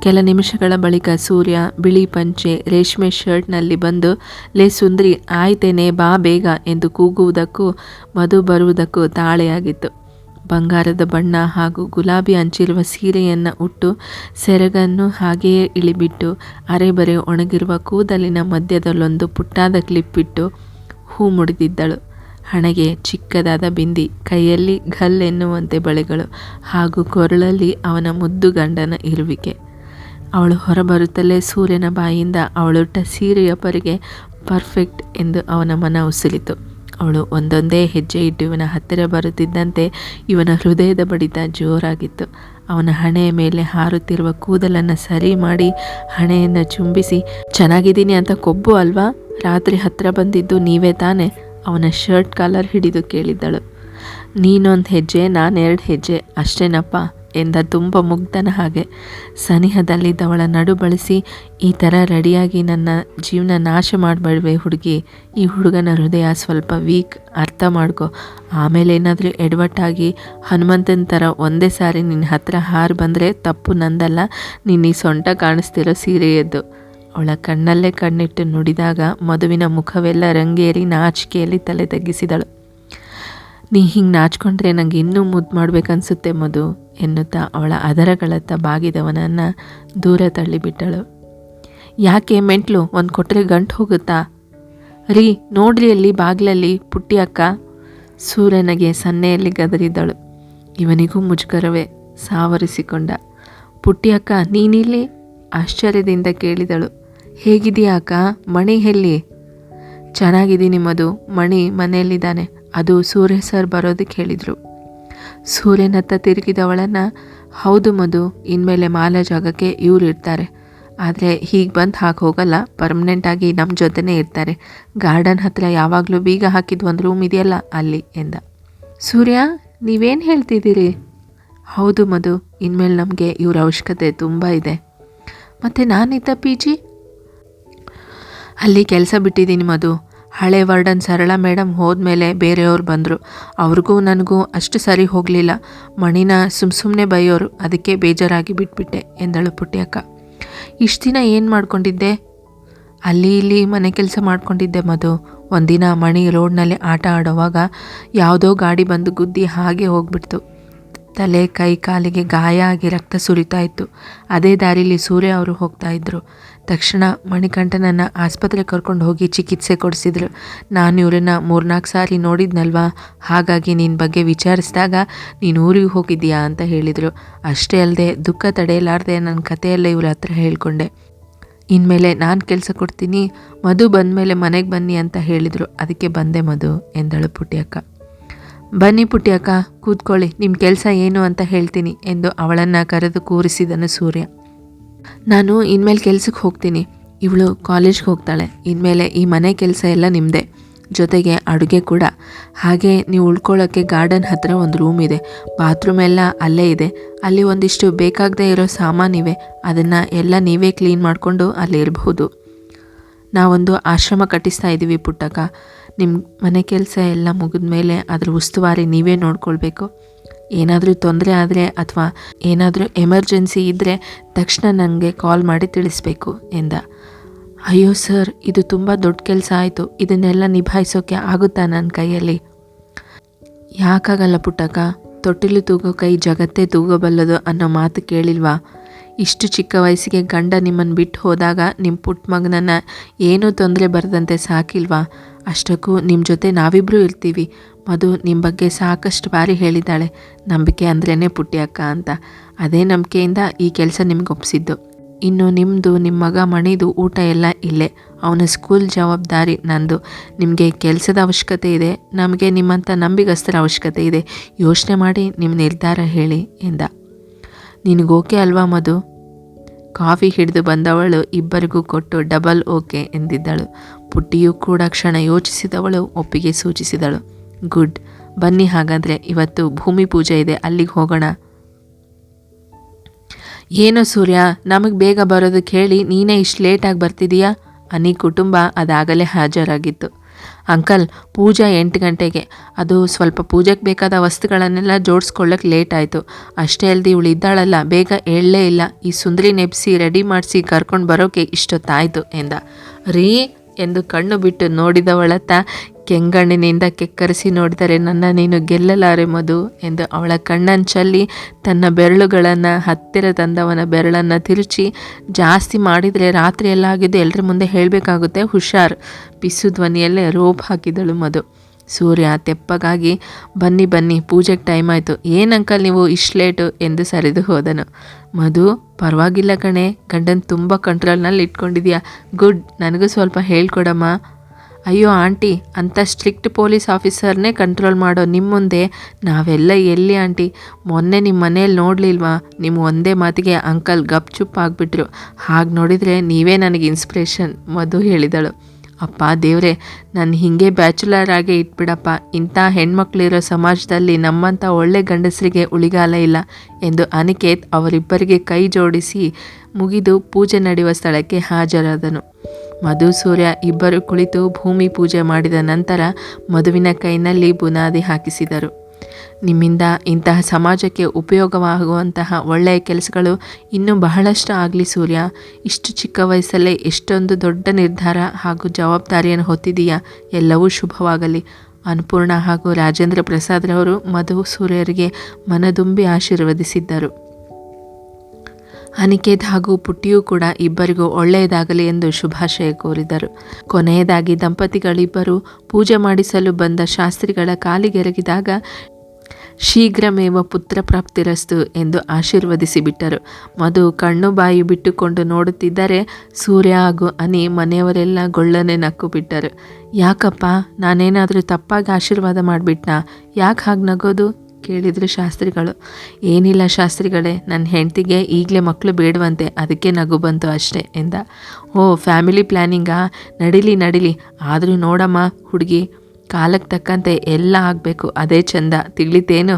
ಕೆಲ ನಿಮಿಷಗಳ ಬಳಿಕ ಸೂರ್ಯ, ಬಿಳಿ ಪಂಚೆ, ರೇಷ್ಮೆ ಶರ್ಟ್ನಲ್ಲಿ ಬಂದು, ಲೇ ಸುಂದ್ರಿ, ಆಯ್ತೇನೆ, ಬಾ ಬೇಗ ಎಂದು ಕೂಗುವುದಕ್ಕೂ, ಮಧು ಬರುವುದಕ್ಕೂ ತಾಳೆಯಾಗಿತ್ತು. ಬಂಗಾರದ ಬಣ್ಣ ಹಾಗೂ ಗುಲಾಬಿ ಹಂಚಿರುವ ಸೀರೆಯನ್ನು ಉಟ್ಟು, ಸೆರಗನ್ನು ಹಾಗೆಯೇ ಇಳಿಬಿಟ್ಟು, ಅರೆಬರೆ ಒಣಗಿರುವ ಕೂದಲಿನ ಮಧ್ಯದಲ್ಲೊಂದು ಪುಟ್ಟಾದ ಕ್ಲಿಪ್ ಇಟ್ಟು ಹೂ ಮುಡಿದಿದ್ದಳು. ಹಣೆಗೆ ಚಿಕ್ಕದಾದ ಬಿಂದಿ, ಕೈಯಲ್ಲಿ ಘಲ್ ಎನ್ನುವಂತೆ ಬಳೆಗಳು ಹಾಗೂ ಕೊರಳಲ್ಲಿ ಅವನ ಮುದ್ದು ಗಂಡನ ಇರುವಿಕೆ. ಅವಳು ಹೊರಬರುತ್ತಲೇ ಸೂರ್ಯನ ಬಾಯಿಯಿಂದ ಅವಳೊಟ್ಟ ಸೀರೆಯ ಪರಿಗೆ ಪರ್ಫೆಕ್ಟ್ ಎಂದು ಅವನ ಮನ ಉಸಿಲಿತು. ಅವಳು ಒಂದೊಂದೇ ಹೆಜ್ಜೆ ಇಟ್ಟು ಇವನ ಹತ್ತಿರ ಬರುತ್ತಿದ್ದಂತೆ ಇವನ ಹೃದಯದ ಬಡಿತ ಜೋರಾಗಿತ್ತು. ಅವನ ಹಣೆಯ ಮೇಲೆ ಹಾರುತ್ತಿರುವ ಕೂದಲನ್ನು ಸರಿ ಮಾಡಿ ಹಣೆಯನ್ನು ಚುಂಬಿಸಿ, ಚೆನ್ನಾಗಿದ್ದೀನಿ ಅಂತ ಕೊಬ್ಬು ಅಲ್ವಾ? ರಾತ್ರಿ ಹತ್ತಿರ ಬಂದಿದ್ದು ನೀವೇ ತಾನೇ? ಅವನ ಶರ್ಟ್ ಕಾಲರ್ ಹಿಡಿದು ಕೇಳಿದ್ದಳು. ನೀನೊಂದು ಹೆಜ್ಜೆ, ನಾನೆರಡು ಹೆಜ್ಜೆ, ಅಷ್ಟೇನಪ್ಪ. ಎಂದ ತುಂಬ ಮುಗ್ಧನ ಹಾಗೆ ಸನಿಹದಲ್ಲಿದ್ದವಳ ನಡು ಬಳಸಿ, ಈ ಥರ ರೆಡಿಯಾಗಿ ನನ್ನ ಜೀವನ ನಾಶ ಮಾಡಬೇಡ್ವೆ ಹುಡುಗಿ. ಈ ಹುಡುಗನ ಹೃದಯ ಸ್ವಲ್ಪ ವೀಕ್, ಅರ್ಥ ಮಾಡ್ಕೊ. ಆಮೇಲೆ ಏನಾದರೂ ಎಡವಟ್ಟಾಗಿ ಹನುಮಂತನ ಥರ ಒಂದೇ ಸಾರಿ ನಿನ್ನ ಹತ್ರ ಹಾರು ಬಂದರೆ ತಪ್ಪು ನಂದಲ್ಲ ನಿನ್ನ ಈ ಸೊಂಟ ಕಾಣಿಸ್ತಿರೋ ಸೀರೆಯದ್ದು. ಅವಳ ಕಣ್ಣಲ್ಲೇ ಕಣ್ಣಿಟ್ಟು ನುಡಿದಾಗ ಮಧುವಿನ ಮುಖವೆಲ್ಲ ರಂಗೇರಿ ನಾಚಿಕೆಯಲ್ಲಿ ತಲೆ ತಗ್ಗಿಸಿದಳು. ನೀ ಹಿಂಗೆ ನಾಚ್ಕೊಂಡ್ರೆ ನನಗೆ ಇನ್ನೂ ಮುದ್ದು ಮಾಡ್ಬೇಕನ್ಸುತ್ತೆ ಮಧು, ಎನ್ನುತ್ತಾ ಅವಳ ಅದರಗಳತ್ತ ಬಾಗಿದವನನ್ನು ದೂರ ತಳ್ಳಿಬಿಟ್ಟಳು. ಯಾಕೆ ಮೆಂಟ್ಲು, ಒಂದು ಕೊಟ್ಟರೆ ಗಂಟು ಹೋಗುತ್ತಾ? ರೀ, ನೋಡ್ರಿ ಅಲ್ಲಿ ಬಾಗಿಲಲ್ಲಿ ಪುಟ್ಟಿ ಅಕ್ಕ. ಸೂರ್ಯನಿಗೆ ಸನ್ನೆಯಲ್ಲಿ ಗದರಿದ್ದಳು. ಇವನಿಗೂ ಮುಜುಗರವೇ, ಸಾವರಿಸಿಕೊಂಡ. ಪುಟ್ಟಿ ಅಕ್ಕ, ನೀನಿಲ್ಲಿ? ಆಶ್ಚರ್ಯದಿಂದ ಕೇಳಿದಳು. ಹೇಗಿದೆಯಾ ಅಕ್ಕ, ಮಣಿ ಎಲ್ಲಿ? ಚೆನ್ನಾಗಿದ್ದೀನಿ ಮಧು, ಮಣಿ ಮನೆಯಲ್ಲಿದ್ದಾನೆ. ಅದು ಸೂರ್ಯ ಸರ್ ಬರೋದಕ್ಕೆ ಹೇಳಿದರು. ಸೂರ್ಯನತ್ತ ತಿರುಗಿದವಳನ್ನು, ಹೌದು ಮದು ಇನ್ಮೇಲೆ ಮಾಲ ಜಾಗಕ್ಕೆ ಇವ್ರು ಇರ್ತಾರೆ. ಆದರೆ ಹೀಗೆ ಬಂದು ಹಾಕಿ ಹೋಗಲ್ಲ ಪರ್ಮನೆಂಟಾಗಿ ನಮ್ಮ ಜೊತೆನೇ ಇರ್ತಾರೆ. ಗಾರ್ಡನ್ ಹತ್ತಿರ ಯಾವಾಗಲೂ ಬೀಗ ಹಾಕಿದ್ದು ಒಂದು ರೂಮ್ ಇದೆಯಲ್ಲ ಅಲ್ಲಿ, ಎಂದ. ಸೂರ್ಯ, ನೀವೇನು ಹೇಳ್ತಿದ್ದೀರಿ? ಹೌದು ಮದು ಇನ್ಮೇಲೆ ನಮಗೆ ಇವ್ರ ಅವಶ್ಯಕತೆ ತುಂಬ ಇದೆ. ಮತ್ತು ನಾನಿದ್ದ ಪಿ ಜಿ? ಅಲ್ಲಿ ಕೆಲಸ ಬಿಟ್ಟಿದ್ದೀನಿ ಮಧು. ಹಳೆ ವರ್ಡನ್ ಸರಳ ಮೇಡಮ್ ಹೋದ್ಮೇಲೆ ಬೇರೆಯವ್ರು ಬಂದರು. ಅವ್ರಿಗೂ ನನಗೂ ಅಷ್ಟು ಸರಿ ಹೋಗಲಿಲ್ಲ. ಮಣಿನ ಸುಮ್ಮ ಸುಮ್ಮನೆ ಬೈಯೋರು ಅದಕ್ಕೆ ಬೇಜಾರಾಗಿ ಬಿಟ್ಬಿಟ್ಟೆ ಎಂದಳು ಪುಟ್ಟಿಯಕ್ಕ ಇಷ್ಟು ದಿನ ಏನು ಮಾಡ್ಕೊಂಡಿದ್ದೆ? ಅಲ್ಲಿ ಇಲ್ಲಿ ಮನೆ ಕೆಲಸ ಮಾಡ್ಕೊಂಡಿದ್ದೆ ಮಧು. ಒಂದಿನ ಮಣಿ ರೋಡ್ನಲ್ಲಿ ಆಟ ಆಡೋವಾಗ ಯಾವುದೋ ಗಾಡಿ ಬಂದು ಗುದ್ದಿ ಹಾಗೆ ಹೋಗ್ಬಿಡ್ತು. ತಲೆ ಕೈ ಕಾಲಿಗೆ ಗಾಯ ಆಗಿ ರಕ್ತ ಸುರಿತಾ ಇತ್ತು. ಅದೇ ದಾರಿಲಿ ಸೂರ್ಯ ಅವರು ಹೋಗ್ತಾ ಇದ್ರು. ತಕ್ಷಣ ಮಣಿಕಂಠನನ್ನು ಆಸ್ಪತ್ರೆಗೆ ಕರ್ಕೊಂಡು ಹೋಗಿ ಚಿಕಿತ್ಸೆ ಕೊಡಿಸಿದ್ರು ನಾನು ಇವ್ರನ್ನ ಮೂರ್ನಾಲ್ಕು ಸಾರಿ ನೋಡಿದ್ನಲ್ವಾ? ಹಾಗಾಗಿ ನಿನ್ನ ಬಗ್ಗೆ ವಿಚಾರಿಸಿದಾಗ ನೀನು ಊರಿಗೆ ಹೋಗಿದ್ದೀಯಾ ಅಂತ ಹೇಳಿದರು. ಅಷ್ಟೇ ಅಲ್ಲದೆ ದುಃಖ ತಡೆಯಲಾರದೆ ನನ್ನ ಕಥೆಯಲ್ಲೇ ಇವ್ರ ಹತ್ರ ಹೇಳಿಕೊಂಡೆ. ಇನ್ಮೇಲೆ ನಾನು ಕೆಲಸ ಕೊಡ್ತೀನಿ, ಮಧು ಬಂದಮೇಲೆ ಮನೆಗೆ ಬನ್ನಿ ಅಂತ ಹೇಳಿದರು. ಅದಕ್ಕೆ ಬಂದೆ ಮಧು, ಎಂದಳು ಪುಟ್ಯಕ್ಕ. ಬನ್ನಿ ಪುಟ್ಟಿ ಅಕ್ಕ ಕೂತ್ಕೊಳ್ಳಿ ನಿಮ್ಮ ಕೆಲಸ ಏನು ಅಂತ ಹೇಳ್ತೀನಿ, ಎಂದು ಅವಳನ್ನು ಕರೆದು ಕೂರಿಸಿದನು ಸೂರ್ಯ. ನಾನು ಇನ್ಮೇಲೆ ಕೆಲ್ಸಕ್ಕೆ ಹೋಗ್ತೀನಿ. ಇವಳು ಕಾಲೇಜ್ಗೆ ಹೋಗ್ತಾಳೆ. ಇನ್ಮೇಲೆ ಈ ಮನೆ ಕೆಲಸ ಎಲ್ಲ ನಿಮ್ಮದೇ ಜೊತೆಗೆ ಅಡುಗೆ ಕೂಡ. ಹಾಗೆ ನೀವು ಉಳ್ಕೊಳ್ಳೋಕ್ಕೆ ಗಾರ್ಡನ್ ಹತ್ತಿರ ಒಂದು ರೂಮ್ ಇದೆ. ಬಾತ್ರೂಮ್ ಎಲ್ಲ ಅಲ್ಲೇ ಇದೆ. ಅಲ್ಲಿ ಒಂದಿಷ್ಟು ಬೇಕಾಗದೇ ಇರೋ ಸಾಮಾನಿವೆ ಅದನ್ನು ಎಲ್ಲ ನೀವೇ ಕ್ಲೀನ್ ಮಾಡಿಕೊಂಡು ಅಲ್ಲಿ ಇರಬಹುದು ನಾವೊಂದು ಆಶ್ರಮ ಕಟ್ಟಿಸ್ತಾ ಇದ್ದೀವಿ ಪುಟ್ಟಕ್ಕ. ನಿಮ್ಮ ಮನೆ ಕೆಲಸ ಎಲ್ಲ ಮುಗಿದ ಮೇಲೆ ಅದರ ಉಸ್ತುವಾರಿ ನೀವೇ ನೋಡ್ಕೊಳ್ಬೇಕು. ಏನಾದರೂ ತೊಂದರೆ ಆದರೆ ಅಥವಾ ಏನಾದರೂ ಎಮರ್ಜೆನ್ಸಿ ಇದ್ದರೆ ತಕ್ಷಣ ನನಗೆ ಕಾಲ್ ಮಾಡಿ ತಿಳಿಸ್ಬೇಕು ಎಂದ. ಅಯ್ಯೋ ಸರ್, ಇದು ತುಂಬ ದೊಡ್ಡ ಕೆಲಸ ಆಯಿತು. ಇದನ್ನೆಲ್ಲ ನಿಭಾಯಿಸೋಕ್ಕೆ ಆಗುತ್ತಾ ನನ್ನ ಕೈಯಲ್ಲಿ? ಯಾಕಾಗಲ್ಲ ಪುಟ್ಟಕ್ಕ? ತೊಟ್ಟಿಲು ತೂಗೋ ಕೈ ಜಗತ್ತೇ ತೂಗಬಲ್ಲದು ಅನ್ನೋ ಮಾತು ಕೇಳಿಲ್ವಾ? ಇಷ್ಟು ಚಿಕ್ಕ ವಯಸ್ಸಿಗೆ ಗಂಡ ನಿಮ್ಮನ್ನು ಬಿಟ್ಟು ಹೋದಾಗ ನಿಮ್ಮ ಪುಟ್ಟ ಮಗನನ್ನು ಏನೂ ತೊಂದರೆ ಬರದಂತೆ ಸಾಕಿಲ್ವಾ? ಅಷ್ಟಕ್ಕೂ ನಿಮ್ಮ ಜೊತೆ ನಾವಿಬ್ಬರೂ ಇರ್ತೀವಿ. ಮಧು ನಿಮ್ಮ ಬಗ್ಗೆ ಸಾಕಷ್ಟು ಬಾರಿ ಹೇಳಿದ್ದಾಳೆ. ನಂಬಿಕೆ ಅಂದ್ರೇ ಪುಟ್ಟಿ ಅಕ್ಕ ಅಂತ. ಅದೇ ನಂಬಿಕೆಯಿಂದ ಈ ಕೆಲಸ ನಿಮ್ಗೆ ಒಪ್ಪಿಸಿದ್ದು ಇನ್ನು ನಿಮ್ಮದು ನಿಮ್ಮ ಮಗ ಮಣಿದು ಊಟ ಎಲ್ಲ ಇಲ್ಲೇ. ಅವನ ಸ್ಕೂಲ್ ಜವಾಬ್ದಾರಿ ನಂದು. ನಿಮಗೆ ಕೆಲಸದ ಅವಶ್ಯಕತೆ ಇದೆ. ನಮಗೆ ನಿಮ್ಮಂಥ ನಂಬಿಗಸ್ತರ ಅವಶ್ಯಕತೆ ಇದೆ. ಯೋಚನೆ ಮಾಡಿ ನಿಮ್ಮ ನಿರ್ಧಾರ ಹೇಳಿ ಎಂದ. ನಿನಗೋಕೆ ಅಲ್ವಾ ಮಧು? ಕಾಫಿ ಹಿಡಿದು ಬಂದವಳು ಇಬ್ಬರಿಗೂ ಕೊಟ್ಟು ಡಬಲ್ ಓಕೆ ಎಂದಿದ್ದಳು. ಪುಟ್ಟಿಯೂ ಕೂಡ ಕ್ಷಣ ಯೋಚಿಸಿದವಳು, ಒಪ್ಪಿಗೆ ಸೂಚಿಸಿದಳು. ಗುಡ್. ಬನ್ನಿ ಹಾಗಾದರೆ, ಇವತ್ತು ಭೂಮಿ ಪೂಜೆ ಇದೆ, ಅಲ್ಲಿಗೆ ಹೋಗೋಣ. ಏನು ಸೂರ್ಯ, ನಮಗೆ ಬೇಗ ಬರೋದಕ್ಕೆ ಹೇಳಿ ನೀನೇ ಇಷ್ಟು ಲೇಟಾಗಿ ಬರ್ತಿದೀಯಾ? ಅನಿ ಕುಟುಂಬ ಅದಾಗಲೇ ಹಾಜರಾಗಿತ್ತು. ಅಂಕಲ್, ಪೂಜಾ ಎಂಟು ಗಂಟೆಗೆ. ಅದು ಸ್ವಲ್ಪ ಪೂಜೆಗೆ ಬೇಕಾದ ವಸ್ತುಗಳನ್ನೆಲ್ಲ ಜೋಡಿಸ್ಕೊಳ್ಳೋಕೆ ಲೇಟ್ ಆಯಿತು. ಅಷ್ಟೇ ಅಲ್ಲದೆ ಇವಳು ಇದ್ದಾಳಲ್ಲ, ಬೇಗ ಹೇಳಲೇ ಇಲ್ಲ. ಈ ಸುಂದರಿ ನೆಪ್ಸಿ ರೆಡಿ ಮಾಡಿಸಿ ಕರ್ಕೊಂಡು ಬರೋಕೆ ಇಷ್ಟೊತ್ತಾಯಿತು ಎಂದ. ರೀ ಎಂದು ಕಣ್ಣು ಬಿಟ್ಟು ನೋಡಿದವಳತ್ತ ಕೆಂಗಣ್ಣಿನಿಂದ ಕೆಕ್ಕರಿಸಿ ನೋಡಿದರೆ, ನನ್ನ ನೀನು ಗೆಲ್ಲಲಾರೆ ಮಧು ಎಂದು ಅವಳ ಕಣ್ಣನ್ನು ಚಲ್ಲಿ ತನ್ನ ಬೆರಳುಗಳನ್ನು ಹತ್ತಿರ ತಂದವನ ಬೆರಳನ್ನು ತಿರುಚಿ, ಜಾಸ್ತಿ ಮಾಡಿದರೆ ರಾತ್ರಿ ಎಲ್ಲ ಆಗಿದ್ದು ಎಲ್ಲರ ಮುಂದೆ ಹೇಳಬೇಕಾಗುತ್ತೆ, ಹುಷಾರ್ ಪಿಸು ಧ್ವನಿಯಲ್ಲೇ ರೋಪ್ ಹಾಕಿದಳು ಮಧು. ಸೂರ್ಯ ತೆಪ್ಪಗಾಗಿ, ಬನ್ನಿ ಬನ್ನಿ, ಪೂಜೆಗೆ ಟೈಮ್ ಆಯಿತು ಏನಂಕಲ್ ನೀವು ಇಷ್ಟು ಎಂದು ಸರಿದು ಹೋದನು. ಮಧು, ಪರವಾಗಿಲ್ಲ ಕಣೆ, ಗಂಡನ ತುಂಬ ಕಂಟ್ರೋಲ್ನಲ್ಲಿ ಇಟ್ಕೊಂಡಿದ್ಯಾ ಗುಡ್, ನನಗೂ ಸ್ವಲ್ಪ ಹೇಳ್ಕೊಡಮ್ಮ ಅಯ್ಯೋ ಆಂಟಿ, ಅಂಥ ಸ್ಟ್ರಿಕ್ಟ್ ಪೊಲೀಸ್ ಆಫೀಸರ್ನೇ ಕಂಟ್ರೋಲ್ ಮಾಡೋ ನಿಮ್ಮ ಮುಂದೆ ನಾವೆಲ್ಲ ಎಲ್ಲಿ ಆಂಟಿ? ಮೊನ್ನೆ ನಿಮ್ಮ ಮನೇಲಿ ನೋಡಲಿಲ್ವಾ? ನಿಮ್ಮ ಒಂದೇ ಮಾತಿಗೆ ಅಂಕಲ್ ಗಪ್ ಚುಪ್ ಆಗಿಬಿಟ್ರು. ಹಾಗೆ ನೋಡಿದರೆ ನೀವೇ ನನಗೆ ಇನ್ಸ್ಪಿರೇಷನ್ ಮಧು ಹೇಳಿದಳು. ಅಪ್ಪ ದೇವ್ರೆ, ನಾನು ಹೀಗೆ ಬ್ಯಾಚುಲರ್ ಆಗೇ ಇಟ್ಬಿಡಪ್ಪ. ಇಂಥ ಹೆಣ್ಮಕ್ಳಿರೋ ಸಮಾಜದಲ್ಲಿ ನಮ್ಮಂಥ ಒಳ್ಳೆ ಗಂಡಸರಿಗೆ ಉಳಿಗಾಲ ಇಲ್ಲ ಎಂದು ಅನಿಕೇತ್ ಅವರಿಬ್ಬರಿಗೆ ಕೈ ಜೋಡಿಸಿ ಮುಗಿದು ಪೂಜೆ ನಡೆಯುವ ಸ್ಥಳಕ್ಕೆ ಹಾಜರಾದನು. ಮಧು ಸೂರ್ಯ ಇಬ್ಬರು ಕುಳಿತು ಭೂಮಿ ಪೂಜೆ ಮಾಡಿದ ನಂತರ ಮಧುವಿನ ಕೈನಲ್ಲಿ ಬುನಾದಿ ಹಾಕಿಸಿದರು. ನಿಮ್ಮಿಂದ ಇಂತಹ ಸಮಾಜಕ್ಕೆ ಉಪಯೋಗವಾಗುವಂತಹ ಒಳ್ಳೆಯ ಕೆಲಸಗಳು ಇನ್ನೂ ಬಹಳಷ್ಟು ಆಗಲಿ ಸೂರ್ಯ. ಇಷ್ಟು ಚಿಕ್ಕ ವಯಸ್ಸಲ್ಲೇ ಎಷ್ಟೊಂದು ದೊಡ್ಡ ನಿರ್ಧಾರ ಹಾಗೂ ಜವಾಬ್ದಾರಿಯನ್ನು ಹೊತ್ತಿದೀಯಾ? ಎಲ್ಲವೂ ಶುಭವಾಗಲಿ. ಅನ್ನಪೂರ್ಣ ಹಾಗೂ ರಾಜೇಂದ್ರ ಪ್ರಸಾದ್ರವರು ಮಧು ಸೂರ್ಯರಿಗೆ ಮನದುಂಬಿ ಆಶೀರ್ವದಿಸಿದ್ದರು. ಅನಿಕೇತ್ ಹಾಗೂ ಪುಟ್ಟಿಯೂ ಕೂಡ ಇಬ್ಬರಿಗೂ ಒಳ್ಳೆಯದಾಗಲಿ ಎಂದು ಶುಭಾಶಯ ಕೋರಿದರು. ಕೊನೆಯದಾಗಿ ದಂಪತಿಗಳಿಬ್ಬರು ಪೂಜೆ ಮಾಡಿಸಲು ಬಂದ ಶಾಸ್ತ್ರಿಗಳ ಕಾಲಿಗೆರಗಿದಾಗ ಶೀಘ್ರಮೇವ ಪುತ್ರ ಪ್ರಾಪ್ತಿರಸ್ತು ಎಂದು ಆಶೀರ್ವದಿಸಿ ಬಿಟ್ಟರು. ಮಧು ಕಣ್ಣು ಬಾಯಿ ಬಿಟ್ಟುಕೊಂಡು ನೋಡುತ್ತಿದ್ದರೆ ಸೂರ್ಯ ಹಾಗೂ ಅನಿ ಮನೆಯವರೆಲ್ಲ ಗೊಳ್ಳನೆ ನಕ್ಕು ಬಿಟ್ಟರು. ಯಾಕಪ್ಪ, ನಾನೇನಾದರೂ ತಪ್ಪಾಗಿ ಆಶೀರ್ವಾದ ಮಾಡಿಬಿಟ್ನಾ? ಯಾಕೆ ಹಾಗೆ ನಗೋದು? ಕೇಳಿದರು ಶಾಸ್ತ್ರಿಗಳು, ಏನಿಲ್ಲ ಶಾಸ್ತ್ರಿಗಳೇ ನನ್ನ ಹೆಂಡತಿಗೆ ಈಗಲೇ ಮಕ್ಕಳು ಬೇಡವಂತೆ, ಅದಕ್ಕೆ ನಗು ಬಂತು ಅಷ್ಟೇ ಎಂದ. ಓ, ಫ್ಯಾಮಿಲಿ ಪ್ಲ್ಯಾನಿಂಗಾ ನಡಿಲಿ ನಡಿಲಿ. ಆದರೂ ನೋಡಮ್ಮ, ಹುಡುಗಿ ಕಾಲಕ್ಕೆ ತಕ್ಕಂತೆ ಎಲ್ಲ ಆಗಬೇಕು, ಅದೇ ಚಂದ. ತಿಳಿತೇನು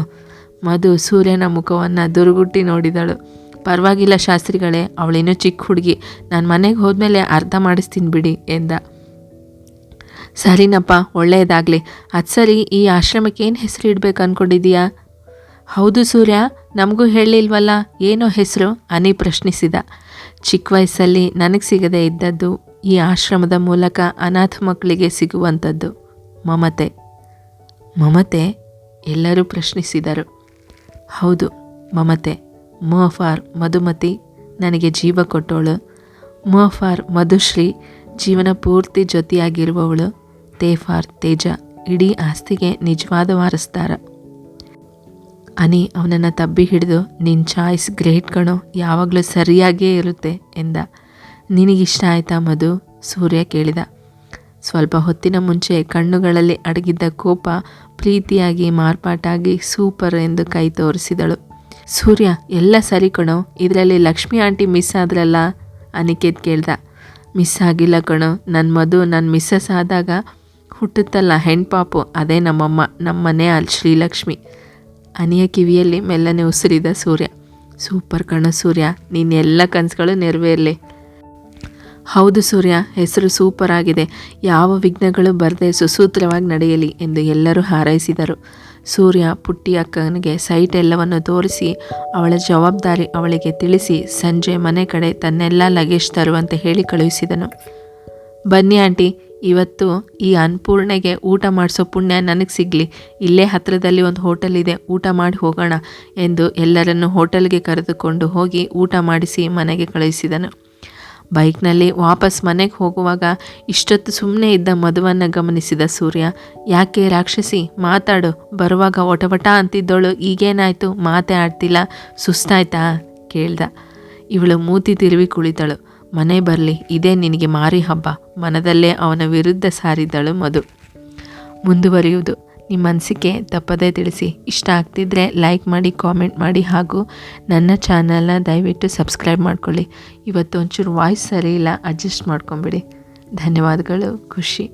ಮಧು ಸೂರ್ಯನ ಮುಖವನ್ನು ದುರುಗುಟ್ಟಿ ನೋಡಿದಳು. ಪರವಾಗಿಲ್ಲ ಶಾಸ್ತ್ರಿಗಳೇ, ಅವಳಿನ್ನೂ ಚಿಕ್ಕ ಹುಡುಗಿ. ನಾನು ಮನೆಗೆ ಹೋದ್ಮೇಲೆ ಅರ್ಥ ಮಾಡಿಸ್ತೀನಿ ಬಿಡಿ ಎಂದ. ಸರಿನಪ್ಪ, ಒಳ್ಳೆಯದಾಗಲಿ. ಅದು ಸರಿ ಈ ಆಶ್ರಮಕ್ಕೆ ಏನು ಹೆಸರು ಇಡಬೇಕು ಅಂದ್ಕೊಂಡಿದ್ದೀಯಾ ಹೌದು ಸೂರ್ಯ, ನಮಗೂ ಹೇಳಿಲ್ವಲ್ಲ ಏನೋ ಹೆಸರು? ಅನಿ ಪ್ರಶ್ನಿಸಿದ. ಚಿಕ್ಕ ವಯಸ್ಸಲ್ಲಿ ನನಗೆ ಸಿಗದೇ ಇದ್ದದ್ದು ಈ ಆಶ್ರಮದ ಮೂಲಕ ಅನಾಥ ಮಕ್ಕಳಿಗೆ ಸಿಗುವಂಥದ್ದು ಮಮತೆ. ಮಮತೆ? ಎಲ್ಲರೂ ಪ್ರಶ್ನಿಸಿದರು. ಹೌದು, ಮಮತೆ. ಮ ಫಾರ್ ಮಧುಮತಿ ನನಗೆ ಜೀವ ಕೊಟ್ಟವಳು. ಮ ಫಾರ್ ಮಧುಶ್ರೀ ಜೀವನ ಪೂರ್ತಿ ಜೊತೆಯಾಗಿರುವವಳು ತೇ ಫಾರ್ ತೇಜ ಇಡೀ ಆಸ್ತಿಗೆ ನಿಜವಾದ ವಾರಸ್ದಾರ. ಅನಿ ಅವನನ್ನು ತಬ್ಬಿ ಹಿಡಿದು ನಿನ್ನ ಚಾಯ್ಸ್ ಗ್ರೇಟ್ ಕಣೋ, ಯಾವಾಗಲೂ ಸರಿಯಾಗಿಯೇ ಇರುತ್ತೆ ಎಂದ. ನಿನಗಿಷ್ಟ ಆಯ್ತಾ ಮಧು? ಸೂರ್ಯ ಕೇಳಿದ. ಸ್ವಲ್ಪ ಹೊತ್ತಿನ ಮುಂಚೆ ಕಣ್ಣುಗಳಲ್ಲಿ ಅಡಗಿದ್ದ ಕೋಪ ಪ್ರೀತಿಯಾಗಿ, ಮಾರ್ಪಾಟಾಗಿ ಸೂಪರ್ ಎಂದು ಕೈ ತೋರಿಸಿದಳು. ಸೂರ್ಯ, ಎಲ್ಲ ಸರಿ ಕಣೋ, ಇದರಲ್ಲಿ ಲಕ್ಷ್ಮಿ ಆಂಟಿ ಮಿಸ್ ಆದ್ರಲ್ಲ? ಅನಿಕೇತ್ ಕೇಳ್ದ. ಮಿಸ್ ಆಗಿಲ್ಲ ಕಣೋ ನನ್ನ ಮಧು ನನ್ನ ಮಿಸ್ಸಸ್ ಆದಾಗ ಹುಟ್ಟುತ್ತಲ್ಲ ಹೆಣ್ಪಾಪು, ಅದೇ ನಮ್ಮಮ್ಮ ನಮ್ಮ ಮನೆ ಅಲ್ಲಿ ಶ್ರೀಲಕ್ಷ್ಮಿ. ಅನಿಯ ಕಿವಿಯಲ್ಲಿ ಮೆಲ್ಲನೆ ಉಸಿರಿದ ಸೂರ್ಯ. ಸೂಪರ್ ಕಣ ಸೂರ್ಯ ನೀನು ಎಲ್ಲ ಕನಸುಗಳು ನೆರವೇರಲಿ. ಹೌದು ಸೂರ್ಯ, ಹೆಸರು ಸೂಪರ್ ಆಗಿದೆ. ಯಾವ ವಿಘ್ನಗಳು ಬರದೆ ಸುಸೂತ್ರವಾಗಿ ನಡೆಯಲಿ ಎಂದು ಎಲ್ಲರೂ ಹಾರೈಸಿದರು. ಸೂರ್ಯ ಪುಟ್ಟಿ ಅಕ್ಕನಿಗೆ ಸೈಟ್ ಎಲ್ಲವನ್ನು ತೋರಿಸಿ, ಅವಳ ಜವಾಬ್ದಾರಿ ಅವಳಿಗೆ ತಿಳಿಸಿ, ಸಂಜೆ ಮನೆ ಕಡೆ ತನ್ನೆಲ್ಲ ಲಗೇಜ್ ತರುವಂತೆ ಹೇಳಿ ಕಳುಹಿಸಿದನು. ಬನ್ನಿ ಆಂಟಿ ಇವತ್ತು ಈ ಅನ್ನಪೂರ್ಣೆಗೆ ಊಟ ಮಾಡಿಸೋ ಪುಣ್ಯ ನನಗೆ ಸಿಗಲಿ. ಇಲ್ಲೇ ಹತ್ತಿರದಲ್ಲಿ ಒಂದು ಹೋಟೆಲ್ ಇದೆ, ಊಟ ಮಾಡಿ ಹೋಗೋಣ ಎಂದು ಎಲ್ಲರನ್ನು ಹೋಟೆಲ್ಗೆ ಕರೆದುಕೊಂಡು ಹೋಗಿ ಊಟ ಮಾಡಿಸಿ ಮನೆಗೆ ಕಳುಹಿಸಿದನು. ಬೈಕ್ನಲ್ಲಿ ವಾಪಸ್ ಮನೆಗೆ ಹೋಗುವಾಗ ಇಷ್ಟೊತ್ತು ಸುಮ್ಮನೆ ಇದ್ದ ಮಧುವನ್ನು ಗಮನಿಸಿದ ಸೂರ್ಯ, ಯಾಕೆ ರಾಕ್ಷಸಿ, ಮಾತಾಡು, ಬರುವಾಗ ಒಟವಟ ಅಂತಿದ್ದೋಳು, ಈಗೇನಾಯಿತು, ಮಾತೇ ಆಡ್ತಿಲ್ಲ, ಸುಸ್ತಾಯ್ತಾ? ಕೇಳ್ದ. ಇವಳು ಮೂತಿ ತಿರುವಿ ಕುಳಿತಳು. ಮನೆ ಬರಲಿ, ಇದೇ ನಿನಗೆ ಮಾರಿ ಹಬ್ಬ. ಮನದಲ್ಲೇ ಅವನ ವಿರುದ್ಧ ಸಾರಿದಳು ಮಧು. ಮುಂದುವರಿಯುವುದು. ನಿಮ್ಮ ಅನಿಸಿಕೆ ತಪ್ಪದೇ ತಿಳಿಸಿ. ಇಷ್ಟ ಆಗ್ತಿದ್ರೆ ಲೈಕ್ ಮಾಡಿ ಕಾಮೆಂಟ್ ಮಾಡಿ ಹಾಗೂ ನನ್ನ ಚಾನಲ್ನ ದಯವಿಟ್ಟು ಸಬ್ಸ್ಕ್ರೈಬ್ ಮಾಡ್ಕೊಳ್ಳಿ. ಇವತ್ತು ಒಂಚೂರು ವಾಯ್ಸ್ ಸರಿ ಇಲ್ಲ ಅಡ್ಜಸ್ಟ್ ಮಾಡ್ಕೊಂಬಿಡಿ. ಧನ್ಯವಾದಗಳು, ಖುಷಿ.